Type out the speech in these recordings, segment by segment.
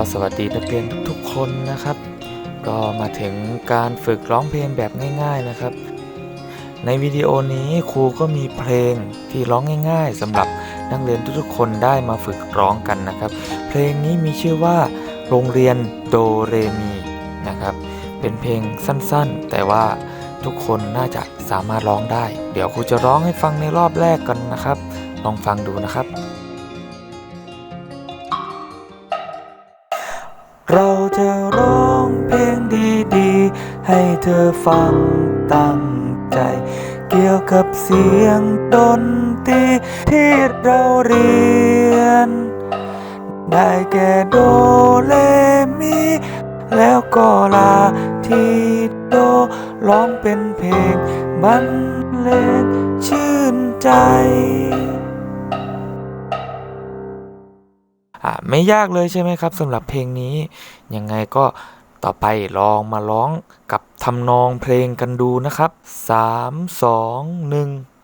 ก็สวัสดีนักเรียนทุกๆคนนะครับ ก็มาถึงการฝึกร้องเพลงแบบง่าย ๆนะครับ ในวิดีโอนี้ครูก็มีเพลงที่ร้องง่าย ๆสำหรับนักเรียนทุกๆคนได้มาฝึกร้องกันนะครับ เพลงนี้มีชื่อว่า โรงเรียนโดเรมีนะครับ เป็นเพลงสั้นๆ แต่ว่าทุกคนน่าจะสามารถร้องได้ เดี๋ยวครูจะร้องให้ฟังในรอบแรกกันนะครับ ลองฟังดูนะครับ ให้เธอฟังตั้งใจ เกี่ยวกับเสียงดนตรีที่เราเรียน ได้แก่โดเลมี แล้วก็ลาทีโดร้องเป็นเพลงบรรเลงชื่นใจอะไม่ยากเลยใช่ไหมครับสำหรับเพลงนี้ ยังไงก็ ต่อไปลองมาร้องกับทำนองเพลงกันดูนะครับ 3 2 1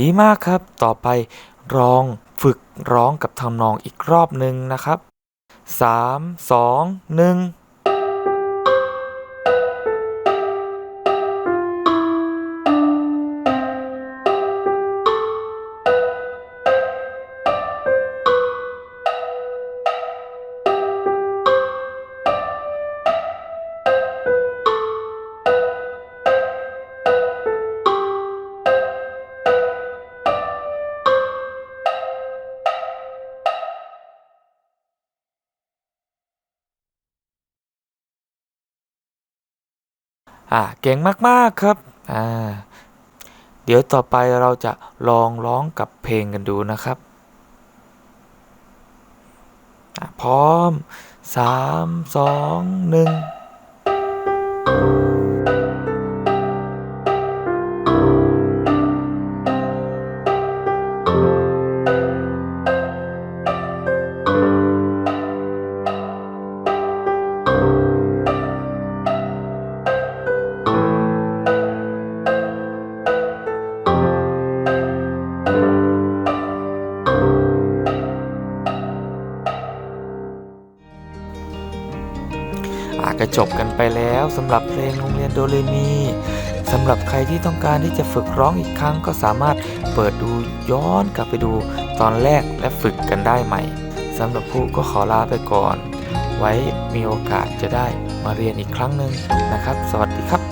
ดีมากครับ ต่อไปลองฝึกร้องกับทำนองอีกรอบหนึ่งนะครับ 3 2 1 อ่าเก่งมากๆครับอ่าเดี๋ยวต่อไปเราจะลองร้องกับเพลงกันดูนะครับอะพร้อม3 2 1 ก็จบกันไปแล้วสำหรับเพลงโรงเรียนโดเรมีสำหรับใครที่ต้องการที่จะฝึกร้องอีกครั้งก็สามารถเปิดดูย้อนกลับไปดูตอนแรกและฝึกกันได้ใหม่สำหรับผู้ก็ขอลาไปก่อน ไว้มีโอกาสจะได้มาเรียนอีกครั้งหนึ่งนะครับ สวัสดีครับ